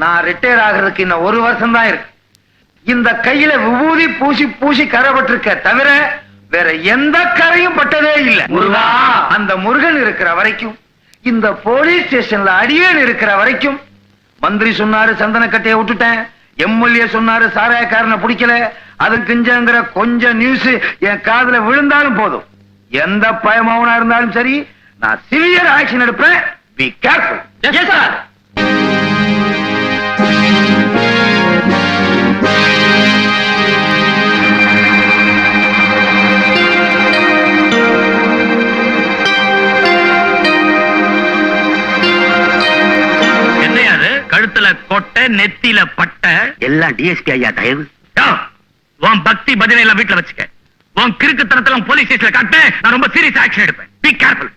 நான் ரிட்டையர் ஆகிறதுக்கு இன்னும் ஒரு வருஷம் தான் இருக்கு. இந்த கையில விபூதி பூசி பூசி கரைப்பட்டிருக்க தவிர வேற எந்த கரையும் பட்டதே இல்ல. முருகா! அந்த முருகன் இருக்கிற வரைக்கும் இந்த போலீஸ் ஸ்டேஷன்ல அடியேன் இருக்கிற வரைக்கும் மந்திரி சொன்னாரு சந்தனக்கட்டையை விட்டுட்டேன். எம்எல்ஏ சொன்னாரு சாராயக்காரனை பிடிக்கல. அது கிஞ்சங்கிற கொஞ்சம் நியூஸ் என் காதுல விழுந்தாலும் போதும். எந்த பயமாவனா இருந்தாலும் சரி நான் சிவியர் ஆக்ஷன் எடுப்பேன். பி கேர்ஃபுல் எஸ் சார் கொட்டை நெத்தியில பட்டை எல்லாம் டிஎஸ்பி ஐயா தயவு. உன் பக்தி பஜனை எல்லாம் வீட்டுல வச்சுக்க. உன் கிறுக்குத்தனத்தெல்லாம் போலீஸ் ஸ்டேஷன்ல காட்டுனேன் நான் ரொம்ப சீரியஸ் ஆக்ஷன் எடுப்பேன். பி கேர்ஃபுல்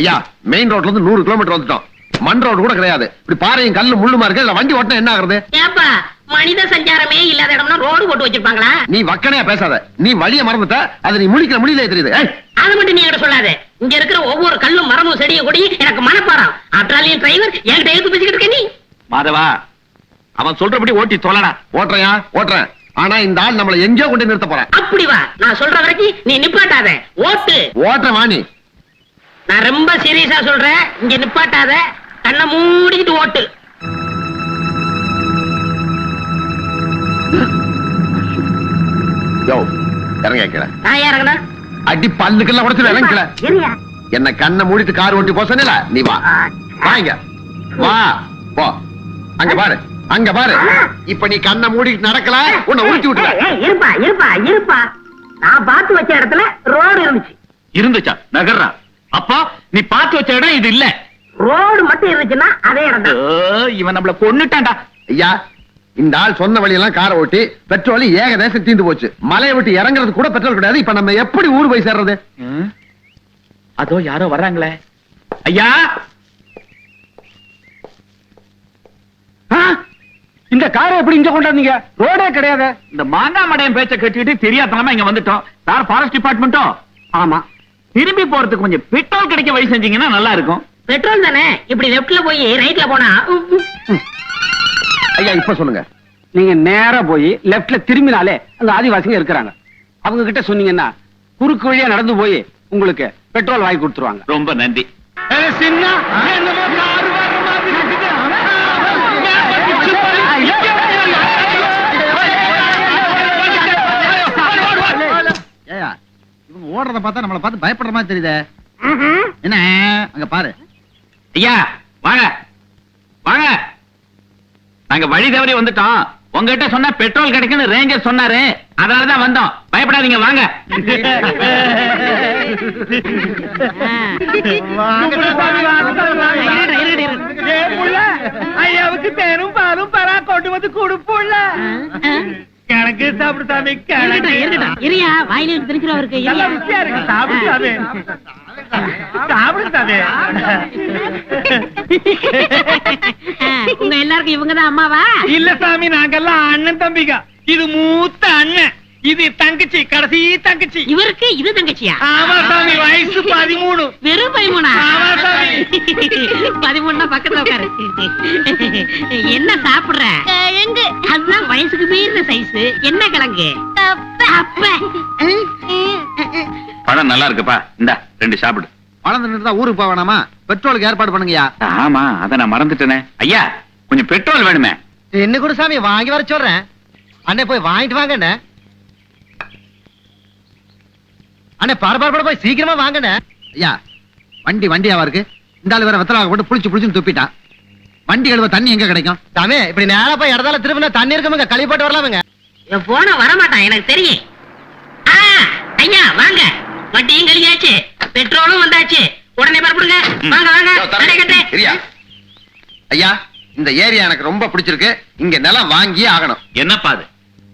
ஐயா மெயின் ரோட்ல இருந்து நூறு கிலோமீட்டர் வந்துட்டோம். மண் ரோடு கூட கிடையாது. இப்படி பாறையும் கல்லு முள்ளுமா இருக்கு வண்டி ஓட்டினா என்ன ஆகுறது? மனித சஞ்சாரமே இல்லாத இடம்னா ரோடு போட்டு வச்சிருப்பாங்களா? நீ வக்கனையா பேசாத. நீ வழிய மறந்துட்ட அது நீ முழிக்கிற முடியல தெரியுது. அது மட்டும் நீ என்கிட்ட சொல்லாத. இங்க இருக்கிற ஒவ்வொரு கல்லும் மரமும் செடியும் கொடி எனக்கு மனப்பாடம். ஆற்றாலியும் டிரைவர் என்கிட்ட எடுத்து பேசிக்கிட்டு இருக்க நீ. மாதவா அவன் சொல்றபடி ஓட்டி தொலைடா. ஓட்டுறேயா? ஓட்டுறேன். ஆனா இந்த ஆள் நம்மள எங்கேயோ கொண்டு நிறுத்த போறேன். அப்படி வா. நான் சொல்ற வரைக்கும் நீ நிப்பாட்டாத. ஓட்டு. ஓட்டுறேன் வாணி. நான் ரொம்ப சீரியஸா சொல்றேன். இங்க நிப்பாட்டாத. கண்ணை மூடிக்கிட்டு ஓட்டு. யோ இறங்க கீழே நான் யாருங்கண்ணா அடி பல்லுக்கெல்லாம் உடச்சு இறங்கல சரியா என்ன கண்ணை மூடிட்டு கார் ஓட்டி போக சொன்னல நீ வா. வாங்க வா போ. அங்க பாரு. அங்க பாரு. இப்ப நீ கண்ணை மூடிட்டு நடக்கல? உன்னை உருட்டி விட்டுற இருப்பா இருப்பா இருப்பா. நான் பார்த்து வச்ச இடத்துல ரோடு இருந்துச்சு. இருந்துச்சா? நகர்றா. அப்பா நீ பார்த்து வச்ச இடம் இது இல்ல. ரோடு மட்டும் இருந்துச்சுன்னா அதே இடம் தான் இவன் நம்மள கொன்னுட்டான்டா. ஐயா இந்த ஆள் சொன்ன வழியெல்லாம் காரை ஓட்டி பெட்ரோல் ஏக தேசம் தீந்து போச்சு. மலையை விட்டு இறங்குறது கூட பெட்ரோல் கிடையாது. இப்ப நம்ம எப்படி ஊர் போய் சேர்றது. அதோ யாரோ வர்றாங்களே. ஐயா! இந்த காரை எப்படி இங்க கொண்டாந்தீங்க? ரோடே கிடையாது. இந்த மாங்காய் மடையன் பேச்ச கட்டிட்டு தெரியாதனமா இங்க வந்துட்டோம். சார் ஃபாரஸ்ட் டிபார்ட்மெண்ட்டோ ஆமா. திரும்பி போறதுக்கு கொஞ்சம் பெட்ரோல் கிடைக்க வழி செஞ்சீங்கன்னா நல்லா இருக்கும். பெட்ரோல் தானே? இப்படி லெப்ட்ல போய் ரைட்ல போனா. ஐயா இப்ப சொல்லுங்க நீங்க நேரா போய் லெப்ட்ல திரும்பினாலே அங்க ஆதிவாசிங்க இருக்கிறாங்க அவங்க கிட்ட சொன்னீங்கன்னா குறுக்கு வழியா நடந்து போய் உங்களுக்கு பெட்ரோல் வாங்கி கொடுத்துருவாங்க ரொம்ப நன்றி ஏயா இவங்க ஓடுறத பார்த்தா நம்மள பார்த்து பயப்படுற மாதிரி தெரியுதே என்ன அங்க பாரு ஐயா வாங்க வாங்க நாங்க வழி தவறி வந்துட்டோம். உங்ககிட்ட சொன்னா பெட்ரோல் கிடைக்குன்னு ரேஞ்சர் சொன்னாரு. அதனாலதான் வந்தோம். பயப்படாதீங்க வாங்க. ஐயாவுக்கு தேனும் பாலும் பரா கொண்டு வந்து கொடுப்போம்ல. கணக்கு சாப்பிடு சாமி இருக்கட்டும், இருக்கட்டும். இருயா வாயில சாப்பிடு சாமி உங்க எல்லாருக்கும் இவங்க தான் அம்மாவா? இல்ல சாமி நாங்கெல்லாம் அண்ணன் தம்பிங்க இது மூத்த அண்ணன். இது தங்கச்சி கடைசி தங்கச்சி. இவருக்கு இது தங்கச்சியா? ஆமா சாமி வயசு பதிமூணு. வெறும் பதிமூணா? ஆமா, சாமி. பதிமூணுனா பக்கத்துல உட்காரு. என்ன சாப்பிடுற? கிழங்கு அதுதான் வயசுக்கு மீறின சைஸ் என்ன கிழங்கு? அப்ப. பழம் நல்லா இருக்குப்பா. இந்தா ரெண்டு சாப்பிடு. வளர்ந்து நின்று ஊருக்கு போக வேணாமா? பெட்ரோலுக்கு ஏற்பாடு பண்ணுங்கய்யா. ஆமா அத நான் மறந்துட்டேனே. ஐயா கொஞ்சம் பெட்ரோல் வேணுமே. என்ன கூட சாமி வாங்கி வர சொல்றேன். அண்ணே போய் வாங்கிட்டு வாங்க அண்ணே அண்ணே பரபர போய் சீக்கிரமா வாங்கண்ணே. ஐயா வண்டி வண்டியாவா இருக்கு? இந்த ஆளு வேற வெத்தலாக போட்டு புளிச்சு புளிச்சுன்னு துப்பிட்டான் வண்டி கழுவ தண்ணி எங்க கிடைக்கும்? சாமி இப்படி நேரா போய் இடத்தால திரும்பினா தண்ணி இருக்குமுங்க கழுவி போட்டு வரலாமுங்க. போன வரமாட்டான் எனக்கு தெரியும். ஆ, ஐயா வாங்க. வட்டியும் கழியாச்சு பெட்ரோலும் வந்தாச்சு. உடனே பரப்புடுங்க வாங்க வாங்க. ஐயா இந்த ஏரியா எனக்கு ரொம்ப பிடிச்சிருக்கு. இங்க நிலம் வாங்கியே ஆகணும். என்னப்பா அது?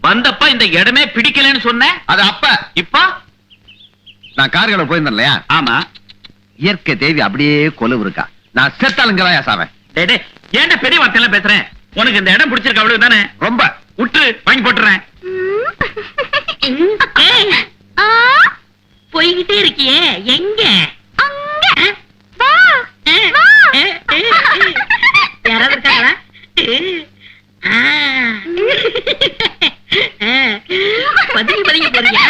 வந்தப்ப இந்த இடமே பிடிக்கலன்னு சொன்னேன் அது அப்ப. இப்ப? நான் கார்களை போயிருந்தேன் இல்லையா? ஆமா. இயற்கை தேவி அப்படியே கொலுவு இருக்கா. நான் செத்தாளுங்கதான் சாவேன். டேய், டேய், ஏன்டா பெரிய வார்த்தையெல்லாம் பேசுறேன் உனக்கு இந்த இடம் பிடிச்சிருக்கு அவ்வளவு தானே? ரொம்ப. விட்டு வாங்கி போட்டுறேன். போய்கிட்டே இருக்கியே எங்க? அங்க. வா. வா. யாராவது இருக்காங்களா? பதுங்கி பதுங்கி போறியா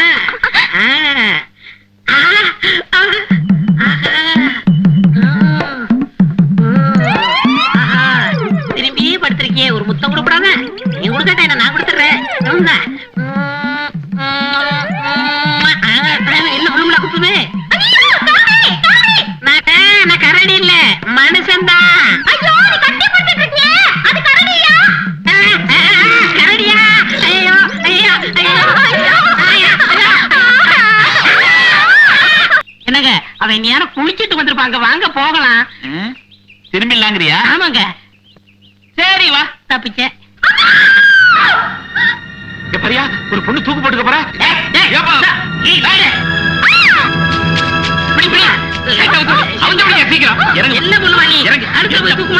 திரும்பியே படுத்திருக்கியே ஒரு முத்தம் கொடுப்படாம நீ கொடுக்கட்டா என்ன நான் கொடுத்துறேன் நான் கரடி இல்ல? மனுஷன்தான் ஐயோ நீ கட்டி பிடிச்சிட்டு இருக்கியே. அது கரடியா? கரடியா. ஐயோ ஐயோ ஐயோ. ஐயோ என்னங்க அவன் நேரம் குளிச்சிட்டு வந்திருப்பாங்க. வாங்க போகலாம்? திரும்பிடலாங்கிறியா? ஆமாங்க. சரி வா தப்பிச்ச. பாரியா ஒரு பொண்ணு தூக்கு போட்டுக்க போற? என்ன பண்ணுவா நீ. அடுத்த போய் தூக்க.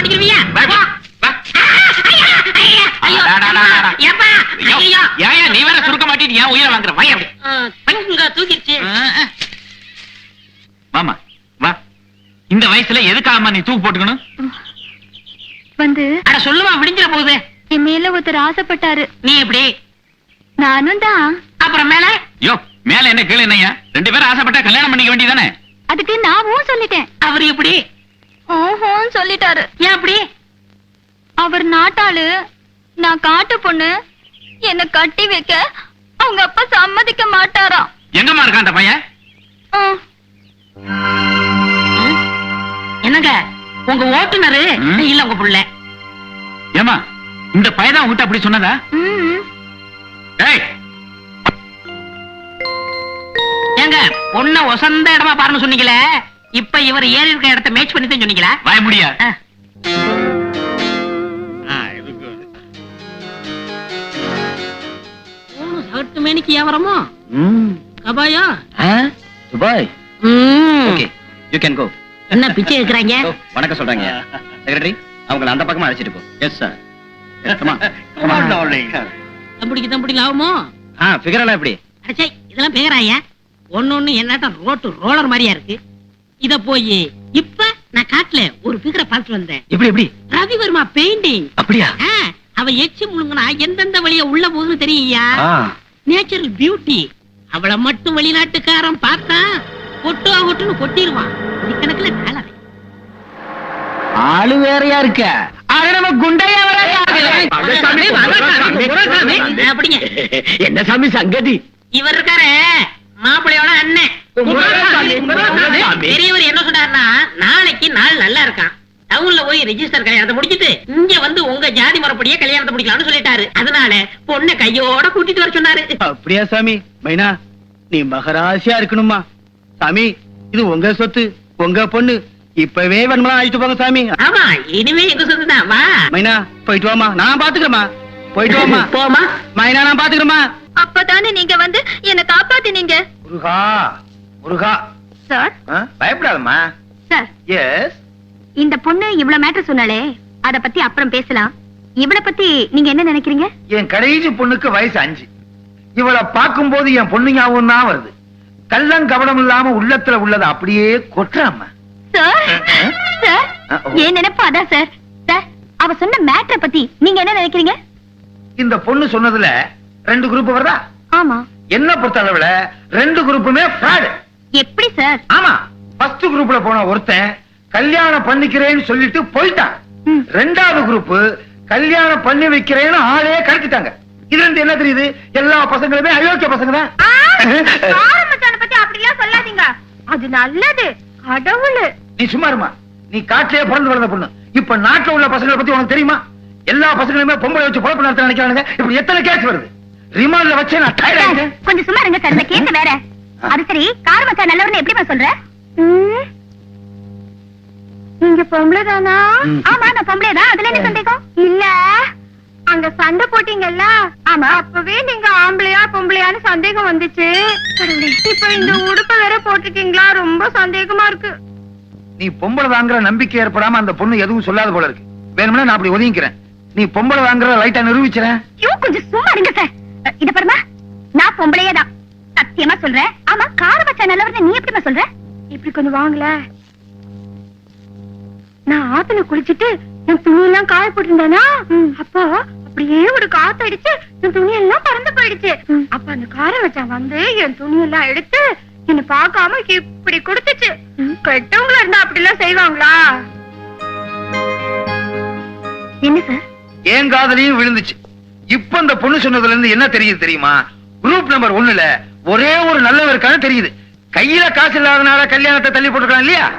ஐயோ ஐயோ, ஐயோ. ஏயா நீ வேற சுருக்க மாட்டிட்டு ஏன் உயிரை வாங்குற? வாயா அப்படி. பங்குங்க தூக்கிடுச்சு. வாமா வா. இந்த வயசுல எதுக்காகமா நீ தூக்கு போட்டுக்கணும்? வந்து அட சொல்லுமா விடிஞ்சிட போகுது. என் மேல ஒருத்தர் ஆசைப்பட்டாரு. நீ எப்படி? நானும் தான். அப்புறம் மேல? யோ மேல என்ன கீழே என்னய்யா? ரெண்டு பேரும் ஆசைப்பட்டா கல்யாணம் பண்ணிக்க வேண்டியதானே அதுக்கு நாவும் சொல்லிட்டேன். அவர் எப்படி? ஓஹோன்னு சொல்லிட்டாரு. ஏன் அப்படி? அவர் நாட்டாளு நான் காட்டு பொண்ணு என்ன கட்டி வைக்க அவங்க அப்பா சம்மதிக்க மாட்டாராம். எங்கம்மா இருக்கான் அந்த பையன்? என்னங்க? உங்க ஓட்டுநரு. இல்ல உங்க புள்ள. ஏமா இந்த பையதான் உங்ககிட்ட அப்படி சொன்னதா? ம், ஏய் பொண்ண ஒசந்த இடமா பாருன்னு சொன்னீங்களே இப்ப இவர் ஏறி இருக்க இடத்த மேட்ச் பண்ணி தான் சொன்னீங்களா வாய முடியா சகட்டு மேனிக்கு வியாபாரமோ கபாயா? துபாய். ம். யூ கேன் கோ என்ன பிச்சை இருக்கிறாங்க வணக்கம் சொல்றாங்க. செக்ரட்டரி அவங்கள அந்த பக்கமா அழைச்சிட்டு போ. எஸ் சார் ஆ எல்லாம் எப்படி? அடச்சே இதெல்லாம் பேராயா ஒண்ணு ஒண்ணு என்னட்டம் ரோட்டு ரோலர் மாதிரியா இருக்கு? இத போய் இப்ப நான் காட்டுல ஒரு பிகரை பார்த்துட்டு வந்தேன். எப்படி எப்படி? ரவிவர்மா பெயிண்டிங் அப்படியா? அவ எச்சி முழுங்கினா எந்தெந்த வழியா உள்ள போகுதுன்னு தெரியுயா ஆ. நேச்சுரல் பியூட்டி அவள மட்டும் வெளிநாட்டுக்காரன் பார்த்தா கொட்டு கொட்டுன்னு கொட்டிடுவான். கணக்குல வேலை ஆளு வேறையா இருக்க. என்ன சாமி சங்கதி? இவர் இருக்காரு. மாப்பிள்ளையோட அண்ணன். பெரியவர் என்ன சொன்னாருன்னா நாளைக்கு நாள் நல்லா இருக்கான். டவுன்ல போய் ரெஜிஸ்டர் கல்யாணத்தை முடிச்சிட்டு இங்க வந்து உங்க ஜாதி முறைப்படியே கல்யாணத்தை முடிக்கலாம்னு சொல்லிட்டாரு. அதனால பொண்ணை கையோட கூட்டிட்டு வர சொன்னாரு. அப்படியா சாமி? மைனா நீ மகராசியா இருக்கணுமா சாமி இது உங்க சொத்து உங்க பொண்ணு. இப்பவே வேணுமா அழைச்சிட்டு போங்க சாமி. ஆமா இனிமே எங்க சொந்ததான் வா. மைனா போயிட்டு வாமா நான் பாத்துக்கிறேமா போயிட்டு போமா மைனா நான் பாத்துக்கிறேமா அப்பதானே நீங்க வந்து என்ன காப்பாத்தினீங்க. முருகா முருகா. சார்? பயப்படாதம்மா. சார். எஸ் இந்த பொண்ணு இவ்வளவு மேட்டர் சொன்னாலே அத பத்தி அப்புறம் பேசலாம். இவளை பத்தி நீங்க என்ன நினைக்கிறீங்க? என் கடைசி பொண்ணுக்கு வயசு அஞ்சு. இவளை பார்க்கும்போது என் பொண்ணு ஞாபகம் தான் வருது. கள்ளம் கபடம் இல்லாம உள்ளத்துல உள்ளதை அப்படியே கொட்டுறாம சார் சார். ஏன் நினைப்பா அதான் சார். சார் அவ சொன்ன மேட்டரை பத்தி நீங்க என்ன நினைக்கிறீங்க? இந்த பொண்ணு சொன்னதுல ரெண்டு குரூப் வருதா? ஆமா. என்ன பொறுத்த அளவுல ரெண்டு குரூப்புமே எப்படி சார் ஆமா. ஃபர்ஸ்ட் குரூப்ல போன ஒருத்தன் கல்யாணம் பண்ணிக்கிறேன்னு சொல்லிட்டு போயிட்டான். ரெண்டாவது குரூப் கல்யாணம் பண்ணி வைக்கிறேன்னு ஆளே கடத்திட்டாங்க. இதுல இருந்து என்ன தெரியுது? எல்லா பசங்களுமே அயோக்கிய பசங்க தான். பத்தி அப்படிலாம் சொல்லாதீங்க. அது நல்லது. கடவுள். நீ சும்மா இருமா. நீ காட்டிலே பிறந்து வளர்ந்த பொண்ணு. இப்ப நாட்டுல உள்ள பசங்களை பத்தி உனக்கு தெரியுமா? எல்லா பசங்களுமே பொம்பளை வச்சு குழப்பம் நடத்த நினைக்கிறானுங்க. இப்படி எத்தனை கேஸ் வருது? ரிமாண்ட்ல வச்சு நான் tired ஆயிட்டேன். கொஞ்சம் சும்மா இருங்க சார். இந்த கேஸ் வேற. அது சரி கார் மச்சான் நல்லவர்னு எப்படிமா சொல்ற? நீங்க பொம்பளை தானா. ஆமா நான் பொம்பளை தான் அதுல என்ன சந்தேகம்? இல்ல. அங்க சண்டை போட்டீங்கல்ல? ஆமா. அப்பவே நீங்க ஆம்பளையா பொம்பளையான்னு சந்தேகம் வந்துச்சு. இப்ப இந்த உடுப்ப வேற போட்டிருக்கீங்களா ரொம்ப சந்தேகமா இருக்கு. நீ பொம்பளை வாங்குற நம்பிக்கை ஏற்படாம அந்த பொண்ணு எதுவும் சொல்லாத போல இருக்கு. வேணும்னா நான் அப்படி ஒதுங்கிக்கிறேன். நீ பொம்பளை வாங்குற லைட்டா ஐயோ கொஞ்சம் சும்மா இருங்க சார் இத பாருமா. நான் பொம்பளையே தான். சத்தியமா சொல்றேன். ஆமா கார் மச்சான் நல்லவர்னு நீ எப்படிமா சொல்ற? இப்படி கொஞ்சம் வாங்கல. நான் ஆத்துல குளிச்சிட்டு என் துணி எல்லாம் காய போட்டிருந்தேனா? அப்போ அப்படியே ஒரு காத்து அடிச்சு என் துணி எல்லாம் பறந்து போயிடுச்சு. அப்ப அந்த கார மச்சான் வந்து என் துணி எல்லாம் எடுத்து என்ன பார்க்காம இப்படி கொடுத்துச்சு. கெட்டவங்களா இருந்தா அப்படி எல்லாம் செய்வாங்களா? என்ன சார் என் காதலையும் விழுந்துச்சு. இப்ப அந்த பொண்ணு சொன்னதுல இருந்து என்ன தெரியுது தெரியுமா? குரூப் நம்பர் ஒண்ணுல ஒரே ஒரு நல்லவர் இருக்கான்னு தெரியுது. கையில காசு இல்லாதனால கல்யாணத்தை தள்ளி போட்டுக்கலாம் இல்லையா?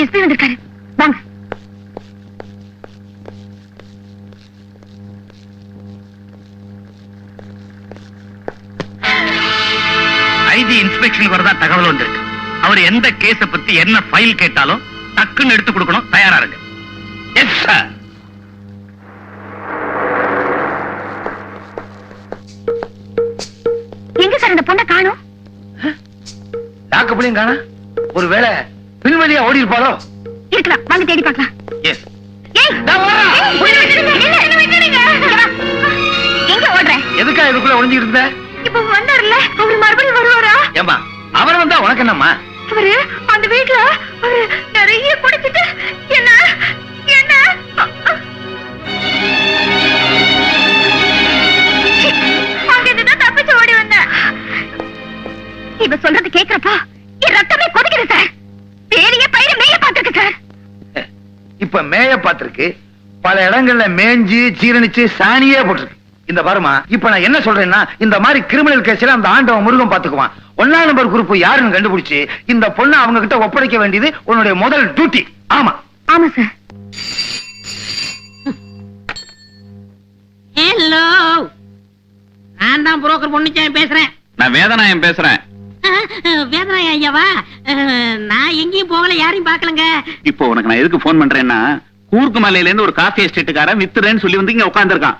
எஸ்பி வந்திருக்காரு. வாங்க. ஐஜி இன்ஸ்பெக்ஷனுக்கு வரதா தகவல் வந்திருக்கு. அவர் எந்த கேஸ பத்தி என்ன ஃபைல் கேட்டாலும் டக்குன்னு எடுத்து கொடுக்கணும். தயாரா இருங்க. எஸ் சார் லாக்கப்புலையும் காணா ஒருவேளை பின்வழியா ஓடி இருப்பாளோ? இருக்கலாம். வாங்க தேடி பார்க்கலாம். எஸ் எதுக்கா இதுக்குள்ள ஒளிஞ்சுக்கிட்டு இருந்த? இப்ப வந்தாருல்ல அவரு மறுபடியும் வருவாரா? ஏம்பா அவர் வந்தா உனக்கு என்னம்மா? அவரு அந்த வீட்ல அவரு நிறைய குடிச்சிட்டு என்ன என்ன? சி, அங்கிருந்துதான் தப்பிச்சு ஓடி வந்தேன். இவ சொல்றது கேக்குறப்பா. ரத்தமே கொதிக்குது சார் பேரிய பயிர மேய பாத்துருக்கு சார் இப்ப மேய பார்த்திருக்கு. பல இடங்கள்ல மேஞ்சு சீரணிச்சு சாணியே போட்டிருக்கு. இந்த பாருமா இப்ப நான் என்ன சொல்றேன்னா இந்த மாதிரி கிரிமினல் கேஸ்ல அந்த ஆண்டவன் முருகன் பாத்துக்குவான் ஒன்னா நம்பர் குரூப் யாருன்னு கண்டுபிடிச்சு இந்த பொண்ணை அவங்க கிட்ட ஒப்படைக்க வேண்டியது உன்னுடைய முதல் டியூட்டி ஆமா. ஆமா சார் ஹலோ நான் தான் புரோக்கர் பொண்ணுச்சாமி பேசுறேன். நான் வேதனாயம் பேசுறேன். வேதனாய் ஐயாவா நான் எங்கேயும் போகல யாரையும் பார்க்கலங்க. இப்போ உனக்கு நான் எதுக்கு போன் பண்றேன்னா கூர்க்கு மலையில இருந்து ஒரு காஃபி எஸ்டேட்டுக்காரன் வித்துறேன்னு சொல்லி வந்து இங்க உட்கார்ந்திருக்கான்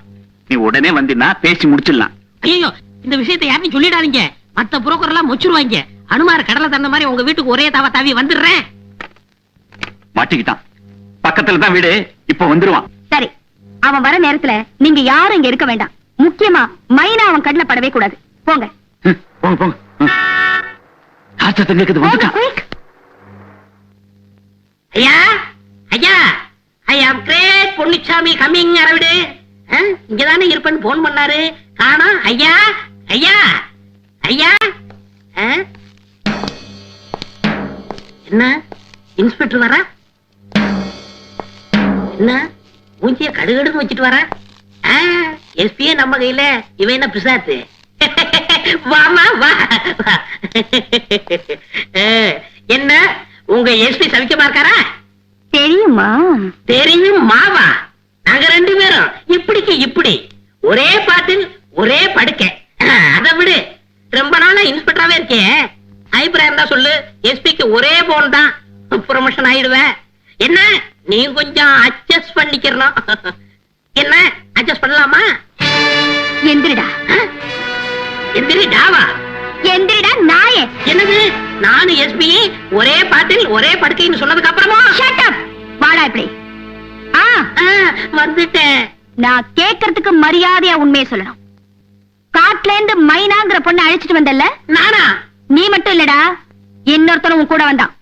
நீ உடனே வந்தீன்னா பேசி முடிச்சிடலாம். ஐயோ இந்த விஷயத்தை யாரையும் சொல்லிடாதீங்க. மத்த புரோக்கர் எல்லாம் முச்சிருவாங்க. அனுமார் கடலை தந்த மாதிரி உங்க வீட்டுக்கு ஒரே தாவ தாவி வந்துடுறேன். மாட்டிக்கிட்டான். பக்கத்துல தான் வீடு இப்போ வந்துருவான். சரி அவன் வர நேரத்துல நீங்க யாரும் இங்க இருக்க வேண்டாம். முக்கியமா மைனா அவன் கண்ணுல படவே கூடாது. போங்க. ஹம், போங்க போங்க. கேக்குது போங்க வந்துட்டான். ஐயா ஐயா I am great Ponnichami coming Aravidu இங்கதானே இருப்பேன்னு போன் பண்ணாரு. காணா ஐயா ஐயா ஐயா? என்ன? இன்ஸ்பெக்டர் வரா? என்ன? மூஞ்சிய கடுகடுன்னு வச்சுட்டு வரா? எஸ்பியே நம்ம கையில இவன் என்ன பிசாத்து? வாமா வா என்ன? உங்க எஸ்பி சவிக்கமா இருக்காரா? தெரியுமா? தெரியும் மாவா. நாங்க ரெண்டு பேரும். இப்படிக்கு இப்படி. ஒரே பாட்டில் ஒரே படுக்கை. அதை விடு. ரொம்ப நாளா இன்ஸ்பெக்டராவே இருக்கே. அபிப்பிராயம் இருந்தா சொல்லு. எஸ்பிக்கு ஒரே போன் தான். ப்ரொமோஷன் ஆயிடுவேன். என்ன? நீ கொஞ்சம் அட்ஜஸ்ட் பண்ணிக்கிறணும். என்ன? அட்ஜஸ்ட் பண்ணலாமா? எந்திரிடா. எந்திரி டாவா எந்திரிடா நாயே. என்னது? நானும் எஸ்பி ஒரே பாட்டில் ஒரே படுக்கைன்னு சொன்னதுக்கு அப்புறமா ஷட் அப் வாடா இப்படி. ஆ. வந்துட்டேன். நான் கேக்குறதுக்கு மரியாதையா உண்மையை சொல்லணும். காட்டுல இருந்து மைனாங்கிற பொண்ணை அழைச்சிட்டு வந்தல்ல? நானா? நீ மட்டும் இல்லடா. இன்னொருத்தனும் உன் கூட வந்தான்.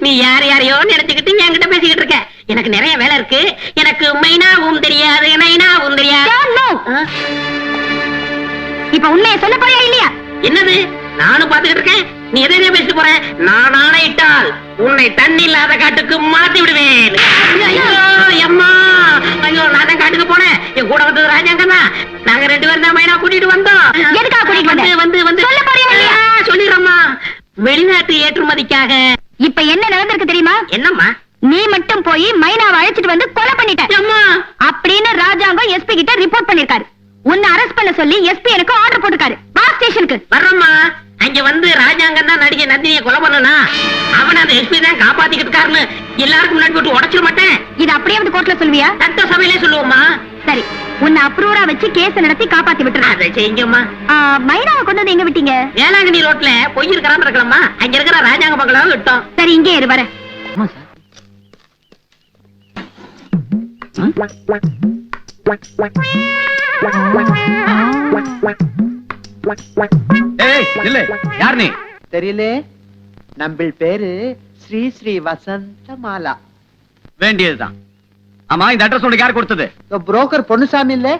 நீ யார் யாரையோ நினைச்சுக்கிட்டு என்கிட்ட பேசிக்கிட்டு இருக்க. எனக்கு நிறைய வேலை இருக்கு. எனக்கு மைனாவும் தெரியாது நைனாவும் தெரியாது இப்ப உண்மையை சொல்ல போறியா இல்லையா? என்னது? நானும் பாத்துக்கிட்டு இருக்கேன். நீ எதை எதையோ பேசிட்டு போற? நான் ஆணையிட்டால் உன்னை தண்ணி இல்லாத காட்டுக்கு மாத்தி விடுவேன். ஐயோ அம்மா. ஐயோ நான் தான் காட்டுக்கு போனேன். என் கூட வந்தது ராஜாங்க தான் நாங்க ரெண்டு பேரும் தான் மைனா கூட்டிட்டு வந்தோம். எதுக்காக கூட்டிட்டு வந்த? வந்து வந்து சொல்ல போறியா இல்லையா? ஆ, சொல்லிடுறேம்மா. வெளிநாட்டு ஏற்றுமதிக்காக. இப்ப என்ன நடந்திருக்கு தெரியுமா? என்னம்மா? நீ மட்டும் போய் மைனாவை அழைச்சிட்டு வந்து கொலை பண்ணிட்ட. அம்மா. அப்படின்னு ராஜாங்கம் எஸ்பி கிட்ட ரிப்போர்ட் பண்ணிருக்காரு. உன்னை அரெஸ்ட் பண்ண சொல்லி எஸ்பி எனக்கு ஆர்டர் போட்டிருக்காரு. வா ஸ்டேஷனுக்கு வர்றம்மா. அங்க வந்து ராஜாங்கம் தான் நடிகை நந்தினியை கொலை பண்ணனா? அவன் அந்த எஸ்பி தான் காப்பாத்திக்கிட்டு இருக்காருன்னு எல்லாருக்கும் முன்னாடி போட்டு உடைச்சிட மாட்டேன். இது அப்படியே வந்து கோர்ட்ல சொல்லுவியா? சட்ட சபையிலே சொல்லுவோம்மா. சரி. உன்னை அப்ரூவரா வச்சு கேஸ் நடத்தி காப்பாத்தி விட்டுறேன். அதை செய்யுங்கம்மா. மைனாவை கொண்டு வந்து எங்க விட்டீங்க? வேளாங்கண்ணி ரோட்ல பொய் இருக்கிறான்னு இருக்கலாமா அங்க இருக்கிற ராஜாங்க பங்களாவும் விட்டோம். சரி இங்கே இரு வரேன். ஏய் இல்ல. யார் நீ? தெரியல. நம்ம பேரு ஸ்ரீ ஸ்ரீ வசந்த மாலா வேண்டியதுதான். ஆமா இந்த அட்ரஸ் உனக்கு யார் கொடுத்தது? புரோக்கர் பொன்னுசாமி இல்ல.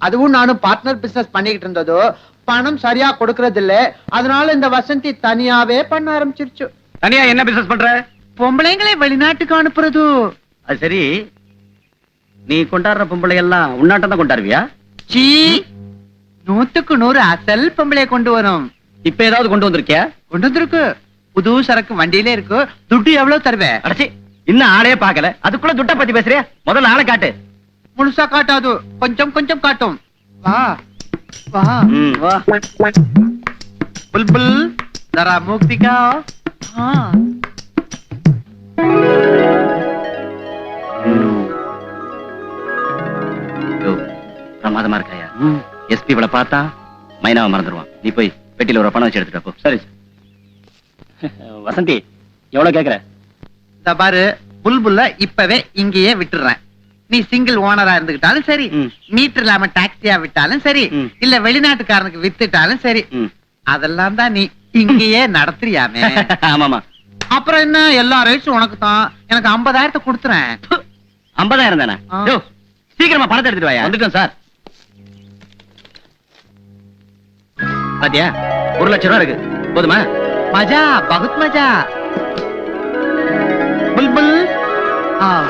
அதுவும் நானும் பார்ட்னர் பிசினஸ் பண்ணிக்கிட்டு இருந்ததோ பணம் சரியா கொடுக்கறது இல்ல அதனால இந்த வசந்தி தனியாவே பண்ண ஆரம்பிச்சிருச்சு. தனியா என்ன பிசினஸ் பண்ற? பொம்பளைங்களை வெளிநாட்டுக்கு அனுப்புறது. அது சரி. நீ கொண்டாடுற பொம்பளை எல்லாம் உன்னாட்டம் தான் கொண்டாடுவியா? சீ நூத்துக்கு நூறு அசல் பொம்பளைய கொண்டு வரும் இப்ப ஏதாவது கொண்டு வந்திருக்கியா? கொண்டு வந்திருக்கு. புது சரக்கு வண்டியில இருக்கு. துட்டு எவ்வளவு தருவேன் அடச்சி இன்னும் ஆளே பாக்கல அதுக்குள்ள துட்டை பத்தி பேசுறியா? முதல்ல ஆளை காட்டு. முழுசா காட்டாது. கொஞ்சம் கொஞ்சம் காட்டும். வா வா. ம், வா. புல்புல் தரா மூக்திகா. हाँ பிரமாதமா இருக்காயா? எஸ்பி இவளை பார்த்தா மைனாவை மறந்துடுவான் நீ போய் பெட்டியில ஒரு பணம் வச்சு எடுத்துட்டு போ. சரி வசந்தி எவ்வளவு கேக்குற? இந்த பாரு புல்புல்ல இப்பவே இங்கேயே விட்டுறேன். நீ சிங்கிள் ஓனரா இருந்துகிட்டாலும் சரி. மீட்டர் இல்லாம டாக்ஸியா விட்டாலும் சரி. இல்ல வெளிநாட்டுக்காரனுக்கு வித்துட்டாலும் சரி. அதெல்லாம் தான் நீ இங்கேயே நடத்துறியாமே? ஆமாமா. அப்புறம் என்ன எல்லா ரைட்ஸும் உனக்கு தான். எனக்கு ஐம்பதாயிரத்தை கொடுத்துறேன். ஐம்பதாயிரம் தானே? சீக்கிரமா பணத்தை எடுத்துட்டு வாயா? வந்துட்டோம் சார். பாத்தியா ஒரு லட்சம் ரூபா இருக்கு போதுமா मजा बहुत मजा बुलबुल आओ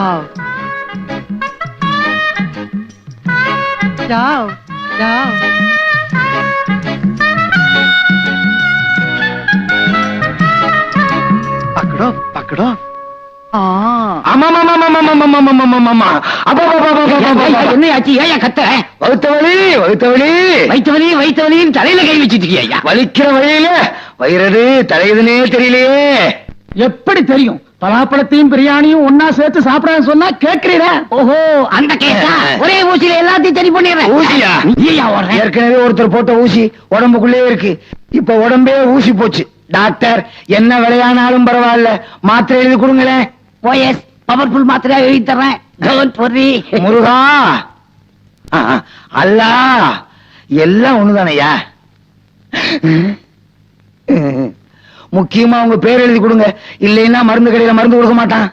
आओ जाओ जाओ पकड़ो पकड़ो தலையில கை வச்சிட்டு ஐயா? வலிக்கிற வழியில. வயிறது தலையுதுன்னே தெரியலையே. எப்படி தெரியும்? பலாப்பழத்தையும் பிரியாணியும் ஒன்னா சேர்த்து சாப்பிடான்னு சொன்னா கேக்குறீர? ஓஹோ அந்த கேஸா ஒரே ஊசியில எல்லாத்தையும் சரி பண்ணிடுறேன். ஊசியா? ஏற்கனவே ஒருத்தர் போட்ட ஊசி உடம்புக்குள்ளே இருக்கு. இப்ப உடம்பே ஊசி போச்சு. டாக்டர் என்ன விளையானாலும் பரவாயில்ல. மாத்திரை எழுதி கொடுங்களேன். ஓஎஸ் பவர்ஃபுல் மாத்திரையா எழுதி தர்றேன். டோன்ட் வரி முருகா! ஆ, அல்லா! எல்லாம் ஒண்ணுதானையா? முக்கியமா உங்க பேர் எழுதி கொடுங்க. இல்லைன்னா மருந்து கடையில மருந்து கொடுக்க மாட்டான்.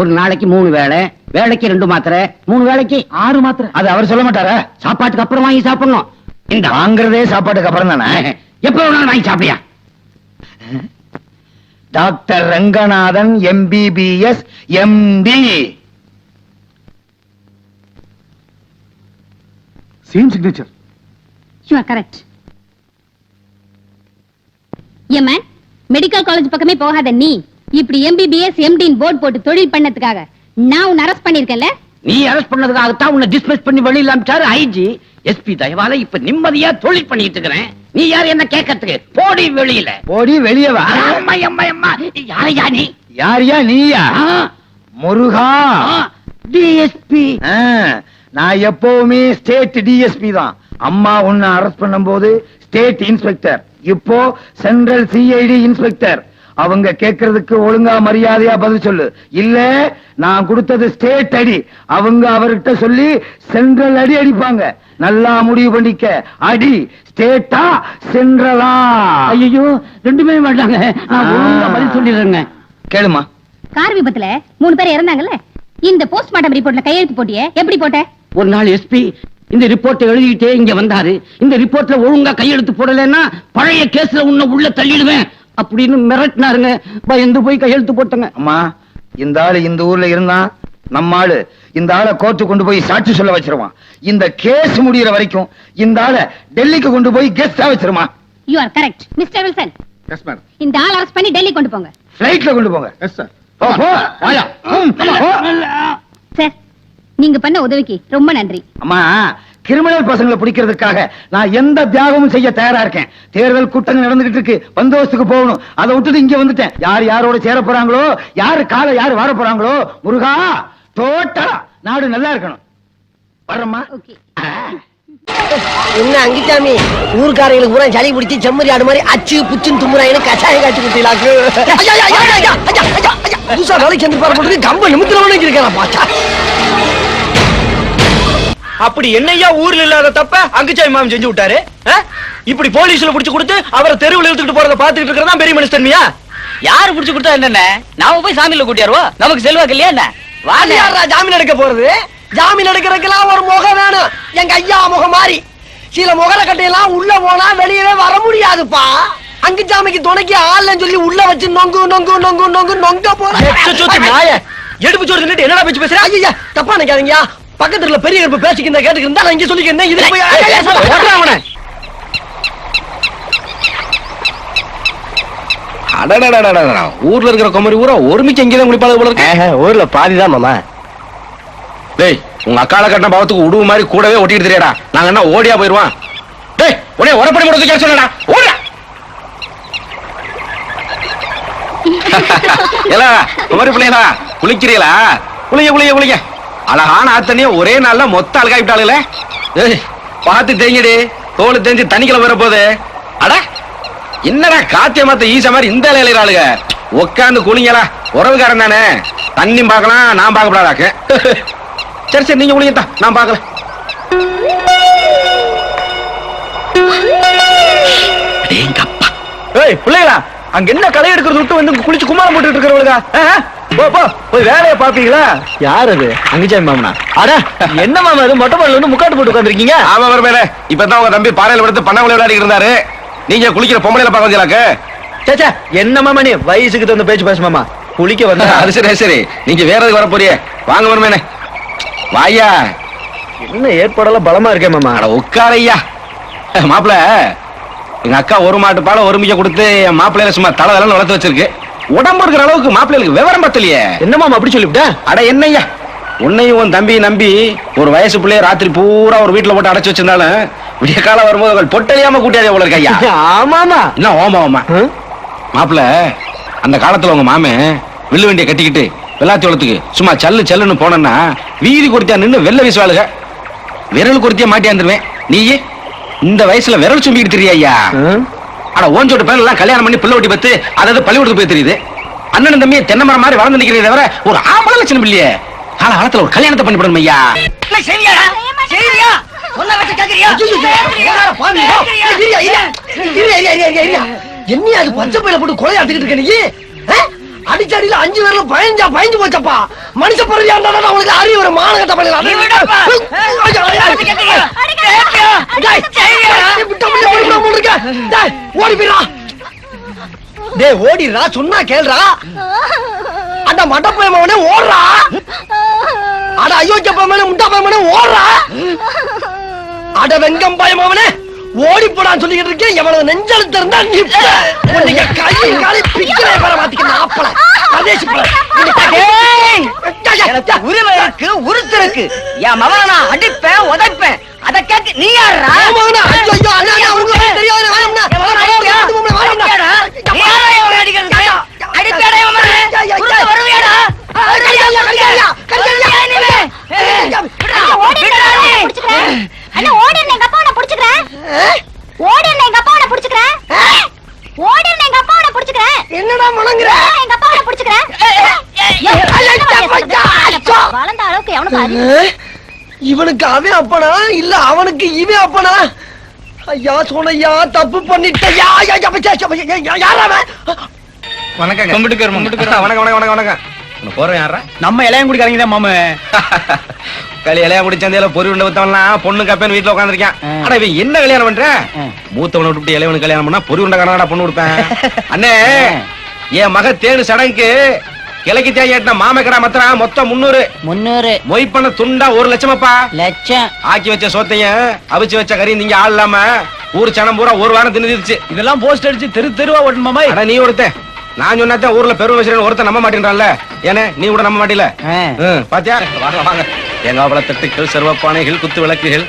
ஒரு நாளைக்கு மூணு வேளை வேலைக்கு ரெண்டு மாத்திரை மூணு வேலைக்கு ஆறு மாத்திரை. அது அவர் சொல்ல மாட்டாரா? சாப்பாட்டுக்கு அப்புறம் வாங்கி சாப்பிடணும். இந்த வாங்குறதே சாப்பாட்டுக்கு அப்புறம் தானே எப்ப வேணாலும் வாங்கி சாப்பிடியா doctor Ranganathan MBBS MD same signature you are correct ஏமா மெடிக்கல் காலேஜ் பக்கமே போகாத நீ. இப்படி எம்பிபிஎஸ் எம்டின் போர்டு போட்டு தொழில் பண்ணதுக்காக நான் உன்னை அரெஸ்ட் பண்ணிருக்கேன்ல நீ அரெஸ்ட் பண்ணதுக்காகத்தான் உன்னை டிஸ்மிஸ் பண்ணி வெளியில அமிச்சாரு ஐஜி எஸ்பி தயவால இப்ப நிம்மதியா தொழில் பண்ணிட்டு இருக்கிறேன். நீ யார் என்ன கேட்கறதுக்கு? போடி வெளியில. போடி வெளியே வா அம்மா அம்மா அம்மா. யாரையா நீ? யாரியா நீயா? முருகா? டிஎஸ்பி நான் எப்பவுமே ஸ்டேட் டிஎஸ்பி தான். அம்மா உன்னை அரெஸ்ட் பண்ணும்போது ஸ்டேட் இன்ஸ்பெக்டர் இப்போ சென்ட்ரல் சிஐடி இன்ஸ்பெக்டர் அவங்க கேக்குறதுக்கு ஒழுங்கா மரியாதையா பதில் சொல்லு. இல்ல நான் கொடுத்தது ஸ்டேட் அடி. அவங்க அவர்கிட்ட சொல்லி சென்ட்ரல் அடி அடிப்பாங்க. நல்லா முடிவு பண்ணிக்க. அடி ஸ்டேட்டா சென்ட்ரலா ஐயோ ரெண்டுமே ஒழுங்கா பதில் சொல்லிடுறேங்க. கேளுமா. கார் விபத்துல மூணு பேர் இறந்தாங்கல்ல? இந்த போஸ்ட்மார்ட்டம் ரிப்போர்ட்ல கையெழுத்து போட்டியே எப்படி போட்ட? ஒரு நாள் எஸ்பி இந்த ரிப்போர்ட் எழுதிட்டே இங்க வந்தாரு. இந்த ரிப்போர்ட்ல ஒழுங்கா கையெழுத்து போடலைன்னா பழைய கேஸ்ல உன்னை உள்ள தள்ளிடுவேன். அப்படின்னு மிரட்டினாருங்க. பயந்து போய் கையெழுத்து போட்டங்க. அம்மா இந்த ஆளு இந்த ஊர்ல இருந்தான் நம்ம ஆளு இந்த ஆளை கோர்ட்டு கொண்டு போய் சாட்சி சொல்ல வச்சிருவான். இந்த கேஸ் முடியற வரைக்கும் இந்த ஆளை டெல்லிக்கு கொண்டு போய் கெஸ்டா வச்சிருமா? You are correct mister Wilson yes madam இந்த ஆள் அரெஸ்ட் பண்ணி டெல்லி கொண்டு போங்க. பிளைட்ல கொண்டு போங்க. எஸ் சார் போ, போ, வாயா. சார் நீங்க பண்ண உதவிக்கு ரொம்ப நன்றி. அம்மா கிரிமினல் பசங்களை பிடிக்கிறதுக்காக நான் எந்த தியாகமும் செய்ய தயாரா இருக்கேன். தேர்தல் கூட்டங்கள் நடந்துகிட்டு இருக்கு. பந்தோபஸ்துக்கு போகணும். அதை விட்டுட்டு இங்க வந்துட்டேன். யார் யாரோட சேர போறாங்களோ யாரு காலை யாரு வார போறாங்களோ முருகா டோட்டலா நாடு நல்லா இருக்கணும். வர்றம்மா. ஓகே. என்ன அங்கிச்சாமி? ஊர்க்காரங்களுக்கு பூரா சளி பிடிச்சி செம்மறி ஆடு மாதிரி அச்சு புச்சுன்னு தும்புறாங்கன்னு கஷாயம் காய்ச்சி குட்டிலாக்கு புதுசா வேலைக்கு வந்து பாரு கம்ப நிமித்திரவனு இருக்கிறான் பாச்சா. அப்படி என்னையா ஊர்ல இல்லாத தப்ப அங்குச்சாமி மாமன் செஞ்சு விட்டாரு? இப்படி போலீஸ்ல புடிச்சு கொடுத்து அவரை தெருவில் இழுத்துட்டு போறத பாத்துக்கிட்டு இருக்கிறதா பெரிய மனுஷன்மையா யாரு புடிச்சு கொடுத்தா என்னென்ன? நாம போய் சாமியில கூட்டியாருவோ? நமக்கு செல்வாக்கு இல்லையா என்ன? வாங்க. யாரா ஜாமீன் எடுக்க போறது? ஜாமீன் எடுக்கிறதுக்கெல்லாம் ஒரு முகம் வேணும். எங்க ஐயா முகம் மாறி. சில முகர கட்டையெல்லாம் உள்ள போனா வெளியவே வர முடியாதுப்பா. அங்குச்சாமிக்கு துணைக்கு ஆள்லன்னு சொல்லி உள்ள வச்சு நொங்கு நொங்கு நொங்கு நொங்கு நொங்க சொத்து போற நாய. எடுப்பு தின்னுட்டு என்னடா பேச்சு பேசுற? ஐயா தப்பா நினைக்காதீங்க பக்கத்துல பெரிய கருப்பு பேசிக்கிறத கேட்டுக்கிறதா நான் இங்க சொல்லிக்கிறேன் இதுல போய் அவனை. ஊர்ல இருக்கிற குமரி ஊரா ஒருமிச்சு எங்கேதான் குளிப்பாளர் போல இருக்கு ஊர்ல பாதிதான் மாமா டேய் உங்க அக்கால கட்டின பாவத்துக்கு உடுவு மாதிரி கூடவே ஒட்டிட்டு தெரியாடா நாங்க என்ன ஓடியா போயிருவான் டேய் உடனே உரப்படி முடிச்சு கேட்க சொல்லடா ஏலா குமரி பிள்ளைங்களா குளிக்கிறீங்களா குளிக்க குளிக்க குளிக்க அழகான ஆத்தனிய ஒரே நாள்ல மொத்த அழகாயிட்டாளுல பார்த்து தேங்கடி. தோல் தேஞ்சு தனிக்கல வர போகுது அட என்னடா காத்திய மாத்த ஈச மாதிரி இந்த இலையில உட்காந்து குளிங்களா உறவுக்காரன் தானே. தண்ணி பார்க்கலாம் நான் பார்க்க கூடாதாக்கு சரி சரி நீங்க குளிங்க நான் பார்க்கல. ஏய் பிள்ளைகளா அங்க என்ன களை எடுக்கிறது விட்டு வந்து குளிச்சு குமாரம் போட்டுட்டு இருக்கிறவளுக்கா போ போ. போய் வேலையை பாப்பீங்களா யார் அது அங்கச்சாமி மாமனா? அட என்ன மாமா அது மொட்டை மாடல வந்து முக்காட்டு போட்டு உட்காந்துருக்கீங்க ஆமா வருமேல இப்பதான் உங்க தம்பி பாறையில படுத்து பண்ணவங்களை விளையாடிட்டு இருந்தாரு. நீங்க குளிக்கிற பொம்பளையில பார்க்க சேச்சா என்ன மாமா நீ? வயசுக்கு தகுந்த பேச்சு பேசு மாமா. குளிக்க வந்தா அது சரி சரி. நீங்க வேற எதுக்கு வர போறியே வாங்க வருமேனே வாயா என்ன ஏற்பாடெல்லாம் பலமா இருக்கே மாமா? அட உட்கார ஐயா மாப்பிள எங்க அக்கா ஒரு மாட்டு பால ஒரு மிக்க கொடுத்து என் மாப்பிள்ளையில சும்மா தலை தலைன்னு வளர்த்து வச்சிருக்கு. உடம்பு இருக்கிற அளவுக்கு மாப்பிள்ளைகளுக்கு விவரம் பத்தலையே. என்ன மாமா அப்படி சொல்லிவிட்ட? அட என்னய்யா? உன்னையும் உன் தம்பி நம்பி ஒரு வயசு பிள்ளைய ராத்திரி பூரா ஒரு வீட்டுல போட்டு அடைச்சு வச்சிருந்தாலும் விடிய காலம் வரும்போது அவள் பொட்டலியாம கூட்டியாதே உள்ள இருக்க ஐயா ஆமாமா. என்ன ஓமா ஓமா? மாப்பிள அந்த காலத்துல உங்க மாமே வில்லு வண்டியை கட்டிக்கிட்டு வெள்ளாத்தி சும்மா சல்லு சல்லுன்னு போனேன்னா வீதி குறித்தியா நின்னு வெள்ள வீசுவாளுக. விரல் குறித்தியா மாட்டியாந்துருவேன். நீ இந்த வயசுல விரல் சும்பிக்கிட்டு தெரியா ஐயா ஆனா ஓஞ்சோட்டு பேர் எல்லாம் கல்யாணம் பண்ணி பிள்ளை ஒட்டி பத்து அதாவது பள்ளிக்கூடத்துக்கு போய் தெரியுது அண்ணன் தம்பி தென்னை மரம் மாதிரி வளர்ந்து நிக்கிறதே தவிர ஒரு ஆம்பளை லட்சணம் இல்லையே கால காலத்துல ஒரு கல்யாணத்தை பண்ணி போடணும் ஐயா சரியா சரியா சொன்ன வச்சு கேக்குறியா என்ன அது பச்சை பையில போட்டு கொலையாட்டுக்கிட்டு இருக்க நீ ஆ? அடிச்ச அடியில அஞ்சு பேர்ல பயஞ்சா பயஞ்சு போச்சப்பா மனுஷ பிறவியா இருந்தா அவனுக்கு அறிவு ஒரு மானகட்ட ஓடி போயிடா டேய் ஓடிடுறா சொன்னா கேளுடா அட மட்டப்பயமவனே ஓடுறா அட அயோக்கிய பயமனே முட்டா பயமனே ஓடுறா அட வெங்கம் பயமவனே ஓடி போடான்னு சொல்லிக்கிட்டு இருக்கேன் எவ்வளவு நெஞ்செழுத்து இருந்தா நிப்ப உன்னைய கை காலி பிக்கிறே வர மாத்திக்க நாப்பல பிரதேசி பல உரிமை இருக்கு உருத்து இருக்கு என் மகனை நான் அடிப்பேன் உதைப்பேன் அத கேட்க நீ யாரா அண்ணா ஓடிடுன எங்க அப்பா உன்னை புடிச்சுக்கிறேன் ஓடிடுன எங்க அப்பா உன்னை புடிச்சுக்கிறேன் ஓடிடுன எங்க அப்பா உன்னை புடிச்சுக்கிறேன் என்னடா முழங்குற எங்க அப்பா உன்னை புடிச்சுக்கிறேன் வளர்ந்த அளவுக்கு எவனுக்கு அறிவு இவனுக்கு அவன் அப்பனா? இல்ல அவனுக்கு இவன் அப்பனா? ஐயா சோனையா தப்பு பண்ணிட்டயா வணக்கம் வணக்கம் வணக்கம் வணக்கம் வணக்கம். உன்னை போறேன் யாரா நம்ம இளையம் குடிக்காரங்க மாமா. களி இலையா முடிச்சந்தியில பொறி உண்டு வித்தவன்லாம் பொண்ணு கப்பேன்னு வீட்டுல உட்காந்துருக்கேன் ஆனா இவன் என்ன கல்யாணம் பண்ற? மூத்தவனை விட்டு இளையவனுக்கு கல்யாணம் பண்ணா பொறி உண்ட கனடா பொண்ணு கொடுப்பேன். அண்ணே என் மக தேனு சடங்குக்கு கிழக்கு தேய் ஏட்டின மாமக்கடா மத்திரம் மொத்தம் முன்னூறு முன்னூறு மொய் பண்ண துண்டா ஒரு லட்சமாப்பா. லட்சம். ஆக்கி வச்ச சோத்தையும் அவிச்சு வச்ச கறி நீங்க ஆள் இல்லாம ஊர் சனம் பூரா ஒரு வாரம் தின்னுச்சு இதெல்லாம் போஸ்ட் அடிச்சு தெரு தெருவா ஓட்டணும் மாமா அட நீ ஒருத்தன். நான் சொன்னாதான் ஊர்ல பெரும் வச்சிருக்கேன் ஒருத்தன் நம்ப மாட்டேன்றான்ல. ஏனே நீ கூட நம்ப மாட்டீல. பாத்தியா? வாங்க வாங்க. தேங்காய் பழ தட்டுக்கள் செருவப்பானைகள் குத்து விளக்குகள்.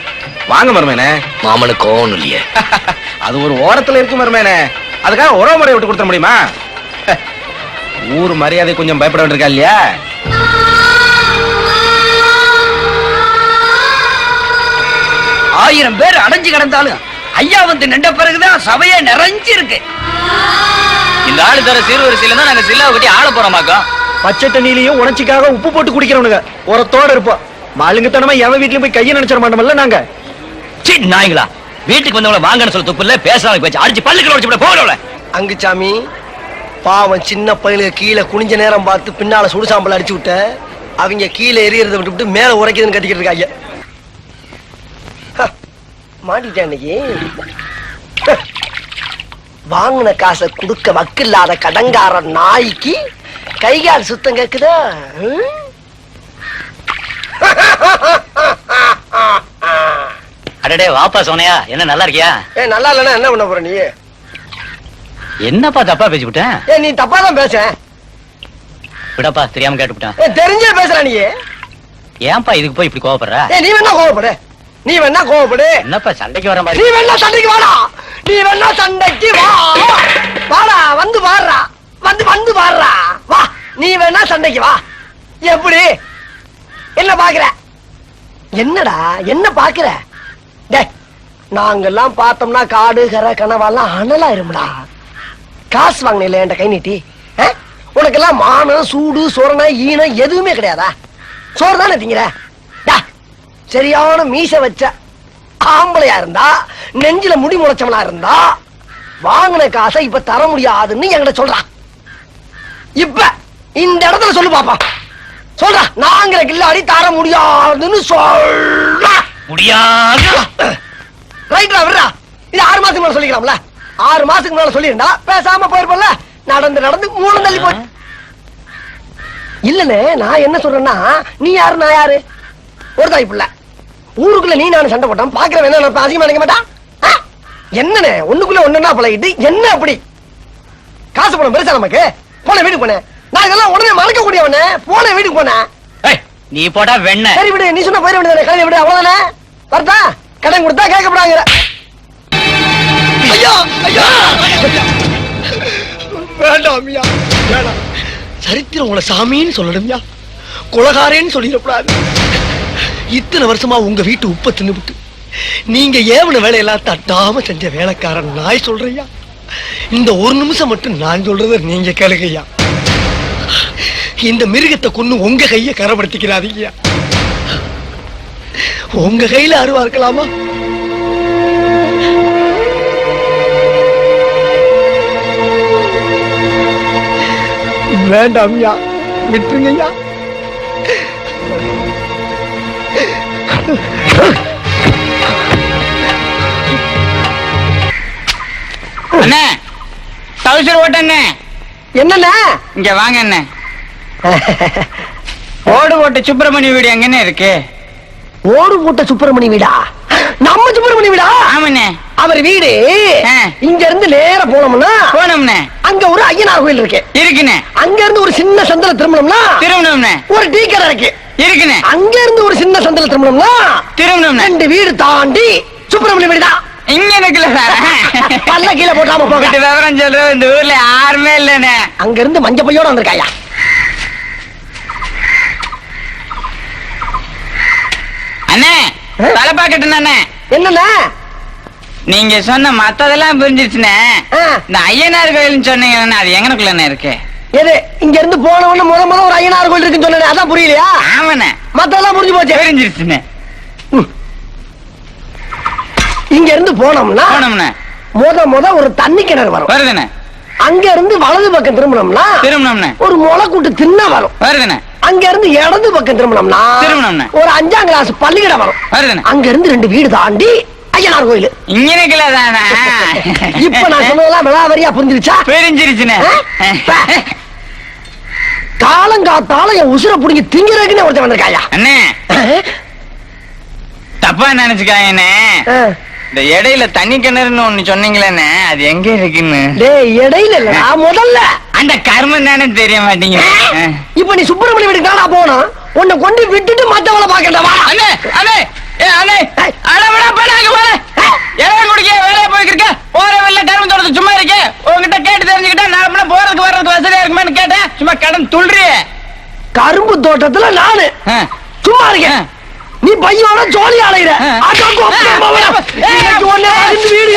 வாங்க மருமேனே. மாமனுக்கு கோவம் இல்லையே. அது ஒரு ஓரத்துல இருக்கு மருமேனே. அதுக்காக உறவு முறையை விட்டு கொடுத்த முடியுமா? ஊர் மரியாதை கொஞ்சம் பயப்பட வேண்டியிருக்கா இல்லையா? ஆயிரம் பேர் அடைஞ்சு கிடந்தாலும் ஐயா வந்து நின்ற பிறகுதான் சபையே நிறைஞ்சு இருக்கு இந்த ஆளு தர சீர்வரிசையில தான் நாங்க சில்லாவை கட்டி ஆள போறோமாக்கா பச்சை தண்ணியிலையும் உணர்ச்சிக்காக உப்பு போட்டு குடிக்கிறவனுங்க. உரத்தோட இருப்போம். மாலுங்கத்தனமா எவன் வீட்லயும் போய் கையை நினைச்சிட மாட்டோம்ல நாங்க? சீ நாய்களா வீட்டுக்கு வந்தவங்கள வாங்கன்னு சொல்ல துப்பு இல்ல பேசாம பேச்சு அடிச்சு பல்லுக்கு உடச்சு போகல அங்குச்சாமி பாவம் சின்ன பையனுக்கு கீழே குனிஞ்ச நேரம் பார்த்து பின்னால சுடு சாம்பல் அடிச்சு விட்ட. அவங்க கீழே எரியறத விட்டுவிட்டு மேல உரைக்குதுன்னு கத்திக்கிட்டு இருக்காங்க. மாட்டிட்டேன் இன்னைக்கு. வாங்கின காசை கொடுக்க வக்கில்லாத கடங்கார நாய்க்கு கைகால் சுத்தம் கேக்குதா? அடடே வாப்பா சோனையா என்ன நல்லா இருக்கியா? ஏ நல்லா இல்லைன்னா என்ன பண்ண போற நீ? என்னப்பா தப்பா பேசிவிட்டேன் ஏ நீ தப்பா தான் பேச விடப்பா தெரியாம கேட்டுவிட்டேன். ஏ தெரிஞ்சே பேசுற நீ. ஏன்பா இதுக்கு போய் இப்படி கோவப்படுற? ஏ நீ வேணா கோவப்படு. நீ வேணா கோவப்படு. என்னப்பா சண்டைக்கு வர நீ மாதிரி வேணா சண்டைக்கு வாடா. நீ வேணா சண்டைக்கு வா. வாடா வந்து பாடுறா. வந்து வந்து பாடுறா. வா நீ வேணா சண்டைக்கு வா. எப்படி? என்ன பாக்குற? என்னடா என்ன பாக்குற? டேய் நாங்கெல்லாம் பார்த்தோம்னா காடு கரை கனவாலாம் அனலாயிரும்டா. காசு வாங்கினில என்கிட்ட கை நீட்டி? உனக்கெல்லாம் மானம் சூடு சொரணை ஈனம் எதுவுமே கிடையாதா? சோறு தானே திங்கிற? சரியான மீச வச்ச ஆம்பளையா இருந்தா நெஞ்சில முடி முளைச்சவனா இருந்தா வாங்கின காசை இப்ப தர முடியாதுன்னு என்கிட்ட சொல்றான் இப்ப இந்த இடத்துல சொல்லு பாப்பா. சொல்றா நாங்கிற கில்லாடி தர முடியாதுன்னு சொல்றா. முடியாது. ரைட்ரா விடுறா. இது ஆறு மேல சொல்லிக்கலாம்ல. ஆறு மாசத்துக்கு மேல சொல்லிருந்தா பேசாம போயிருப்போம்ல. நடந்து நடந்து மூணு தள்ளி போய் இல்லனே நான் என்ன சொல்றேன்னா நீ யாரு நான் யாரு? ஒரு தாய் புள்ள. ஊருக்குள்ள நீ நானும் சண்டை போட்டோம். பாக்குறவன் என்ன நினைப்பான், அதிகமா நினைக்க மாட்டான்? ஆ? என்னண்ணே ஒண்ணுக்குள்ள ஒண்ணுன்னா பழகிட்டு என்ன அப்படி? காசு பணம் பெருசா நமக்கு? போன வீட்டுக்கு போனேன். நான் இதெல்லாம் உடனே மறக்க கூடியவனே போன வீட்டுக்கு போனேன். நீ போட்டா வெண்ண. சரி விடு நீ சொன்ன போயிட வேண்டியதானே கல்வி விடு அவ்வளவுதானே? வரதா கடன் கொடுத்தா கேட்கப்படாங்கிற ஐயா ஐயா! வேண்டாம் ஐயா. வேண்டாம். சரித்திரம் உங்களை சாமின்னு சொல்லணும்யா குலகாரேன்னு சொல்லிடக்கூடாது. இத்தனை வருஷமா உங்க வீட்டு உப்ப தின்னுபிட்டு நீங்க ஏவன வேலையெல்லாம் தட்டாம செஞ்ச வேலைக்காரன் நாய் சொல்றியா இந்த ஒரு நிமிஷம் மட்டும் நான் சொல்றத நீங்க கேளுங்கய்யா இந்த மிருகத்தை கொன்னு உங்க கைய கரப்படுத்திக்கிறாதீங்க உங்க கையில அருவா இருக்கலாமா? வேண்டாம் ஐயா விட்டுருங்க ஐயா அண்ணே டவுசர் ஓட்டண்ணே. என்னண்ணே? இங்க வாங்க அண்ணே. ஓடு போட்ட சுப்பிரமணிய வீடு எங்கன்னு இருக்கு? ஓடு போட்ட சுப்பிரமணி வீடா? நம்ம சுப்பிரமணி வீடா? ஆமாண்ணே. அவர் வீடு. இங்க இருந்து நேரா போனோம்னா போனோம்ண்ணே அங்க ஒரு ஐயனார் கோயில் இருக்கு. இருக்குண்ணே அங்க இருந்து ஒரு சின்ன சந்தில திரும்பணும்னா திரும்பணும்ண்ணே ஒரு டீ கடை இருக்கு. இருக்குண்ணே அங்க இருந்து ஒரு சின்ன சந்தில திரும்பணும்னா திரும்பணும்ண்ணே ரெண்டு வீடு தாண்டி சுப்பிரமணிய வீடு தான். இங்க இருக்குல்ல சார். பல்ல கீழே போட்டாம போக உங்ககிட்ட விவரம் சொல்ற இந்த ஊர்ல யாருமே இல்லண்ணே அங்க இருந்து மஞ்ச பையோட வந்திருக்காயா? அண்ணே தலை பாக்கட்டுண்ணே அண்ணே. என்னண்ணே? நீங்க சொன்ன மத்ததெல்லாம் புரிஞ்சிருச்சுண்ணே ஆ. இந்த ஐயனார் கோயில்னு சொன்னீங்கண்ணே அது எங்கனக்குள்ளண்ணே இருக்கு. எது இங்க இருந்து போன உடனே முத முத ஒரு ஐயனார் கோயில் இருக்குன்னு சொன்னேனே அதான் புரியலையா? ஆமாண்ணே. மத்தெல்லாம் புரிஞ்சு போச்சு. புரிஞ்சிருச்சுண்ணே. இங்க இருந்து போனோம்னா போனோம்ண்ணே. முத முத ஒரு தண்ணி கிணறு வரும். வருதுண்ணே. அங்க இருந்து வலது பக்கம் திரும்பினோம்னா திரும்பணும்ண்ணே ஒரு முளைக்கூட்டு தின்ன வரும். வருதுண்ணே. அங்க இருந்து இடது பக்கம் திரும்பினோம்னா திரும்பணும்ண்ணே. ஒரு அஞ்சாம் கிளாஸ் பள்ளிக்கூடம் வரும். வருதுண்ணே. அங்க இருந்து ரெண்டு வீடு தாண்டி ஐயனார் கோயில். இங்க இருக்குல்ல தானே இப்ப நான் சொன்னதெல்லாம் விளாவரியா புரிஞ்சிருச்சா? புரிஞ்சிருச்சுண்ணே. காலங்காத்தால என் உசுரை புடிங்கி திங்கிறதுக்குன்னு ஒருத்தன் வந்திருக்காயா? அண்ணே. தப்பா நினைச்சுக்காங்கண்ணே இந்த இடையில தண்ணி கிணறுன்னு ஒண்ணு சொன்னீங்களேண்ணே அது எங்க இருக்குன்னு? டேய் இடையில இல்லடா முதல்ல. அந்த கர்மம் தானே தெரிய மாட்டேங்குது. ஆ. இப்ப நீ சுப்பிரமணிய வீட்டுக்கு தானா போகணும். உன்னை கொண்டு விட்டுட்டு மத்தவளை பாக்கண்டவா அண்ணே அண்ணே. சும்மா இருக்கே உங்ககிட்ட கேட்டு தெரிஞ்சுக்கிட்டா நான் போறதுக்கு வர்றதுக்கு வசதியா இருக்குமேன்னு கேட்டேன் சும்மா கடன் துள்றியே கரும்பு தோட்டத்துல நானு. சும்மா இருக்கேன். நீ பையோட ஜோலி அலையிற வீடு